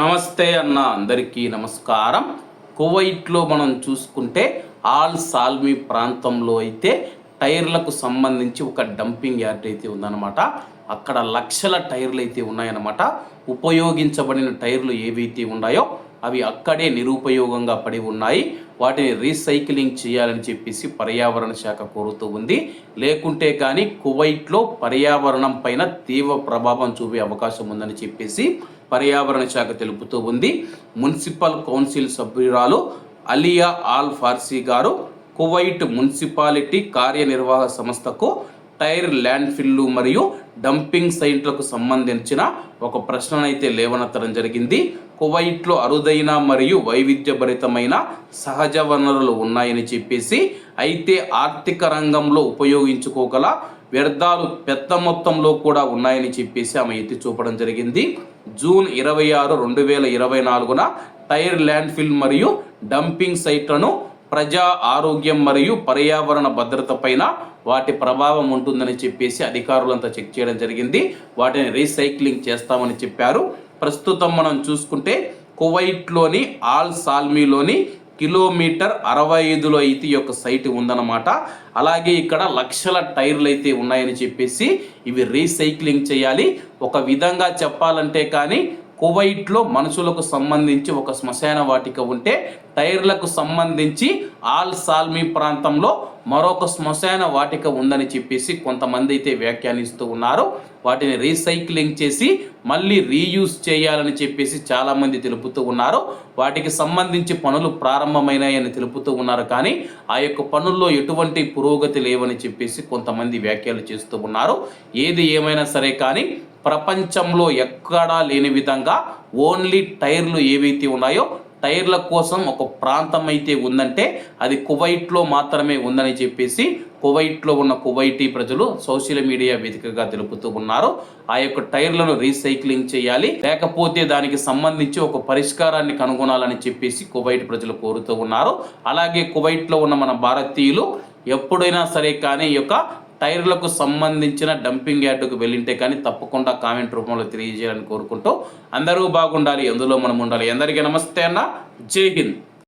నమస్తే అన్న అందరికీ నమస్కారం. కువైట్లో మనం చూసుకుంటే ఆల్ సాల్మీ ప్రాంతంలో అయితే టైర్లకు సంబంధించి ఒక డంపింగ్ యార్డ్ అయితే ఉందన్నమాట. అక్కడ లక్షల టైర్లు అయితే ఉన్నాయన్నమాట. ఉపయోగించబడిన టైర్లు ఏవైతే ఉన్నాయో అవి అక్కడే నిరుపయోగంగా పడి ఉన్నాయి. వాటిని రీసైక్లింగ్ చేయాలని చెప్పేసి పర్యావరణ శాఖ కోరుతూ ఉంది. లేకుంటే కానీ కువైట్లో పర్యావరణం పైన తీవ్ర ప్రభావం చూపే అవకాశం ఉందని చెప్పేసి పర్యావరణ శాఖ తెలుపుతూ ఉంది. మున్సిపల్ కౌన్సిల్ సభ్యురాలు అలియా ఆల్ ఫార్సీ గారు కువైట్ మున్సిపాలిటీ కార్యనిర్వాహక సంస్థకు టైర్ ల్యాండ్ఫిల్లు మరియు డంపింగ్ సైట్లకు సంబంధించిన ఒక ప్రశ్ననైతే లేవనెత్తడం జరిగింది. కువైట్లో అరుదైన మరియు వైవిధ్యభరితమైన సహజ వనరులు ఉన్నాయని చెప్పేసి అయితే ఆర్థిక రంగంలో ఉపయోగించుకోగల వ్యర్థాలు పెద్ద మొత్తంలో కూడా ఉన్నాయని చెప్పేసి ఆమె ఎత్తి చూపడం జరిగింది. జూన్ ఇరవై ఆరు రెండు వేల ఇరవై నాలుగున టైర్ ల్యాండ్ ఫిల్ మరియు డంపింగ్ సైట్లను ప్రజా ఆరోగ్యం మరియు పర్యావరణ భద్రత పైన వాటి ప్రభావం ఉంటుందని చెప్పేసి అధికారులంతా చెక్ చేయడం జరిగింది. వాటిని రీసైక్లింగ్ చేస్తామని చెప్పారు. ప్రస్తుతం మనం చూసుకుంటే కువైట్లోని ఆల్ సాల్మీలోని కిలోమీటర్ అరవై ఐదులో అయితే ఈ యొక్క సైట్ ఉందన్నమాట. అలాగే ఇక్కడ లక్షల టైర్లు అయితే ఉన్నాయని చెప్పేసి ఇవి రీసైక్లింగ్ చేయాలి. ఒక విధంగా చెప్పాలంటే కానీ కువైట్లో మనుషులకు సంబంధించి ఒక శ్మశాన వాటిక ఉంటే టైర్లకు సంబంధించి ఆల్ సాల్మీ ప్రాంతంలో మరొక శ్మశాన వాటిక ఉందని చెప్పేసి కొంతమంది అయితే వ్యాఖ్యానిస్తూ ఉన్నారు. వాటిని రీసైక్లింగ్ చేసి మళ్ళీ రీయూజ్ చేయాలని చెప్పేసి చాలామంది తెలుపుతూ ఉన్నారు. వాటికి సంబంధించి పనులు ప్రారంభమైనాయని తెలుపుతూ ఉన్నారు. కానీ ఆ యొక్క పనుల్లో ఎటువంటి పురోగతి లేవని చెప్పేసి కొంతమంది వ్యాఖ్యలు చేస్తూ ఉన్నారు. ఏది ఏమైనా సరే కానీ ప్రపంచంలో ఎక్కడా లేని విధంగా ఓన్లీ టైర్లు ఏవైతే ఉన్నాయో టైర్ల కోసం ఒక ప్రాంతం అయితే ఉందంటే అది కువైట్లో మాత్రమే ఉందని చెప్పేసి కువైట్లో ఉన్న కువైటీ ప్రజలు సోషల్ మీడియా వేదికగా తెలుపుతూ ఉన్నారు. ఆ యొక్క టైర్లను రీసైక్లింగ్ చేయాలి. లేకపోతే దానికి సంబంధించి ఒక పరిష్కారాన్ని కనుగొనాలని చెప్పేసి కువైట్ ప్రజలు కోరుతూ ఉన్నారు. అలాగే కువైట్లో ఉన్న మన భారతీయులు ఎప్పుడైనా సరే కానీ ఈ యొక్క టైర్లకు సంబంధించిన డంపింగ్ యార్డుకు వెళ్ళింటే కానీ తప్పకుండా కామెంట్ రూపంలో తెలియజేయాలని కోరుకుంటూ అందరూ బాగుండాలి ఎందులో మనం ఉండాలి. అందరికీ నమస్తే అన్న. జై హింద్.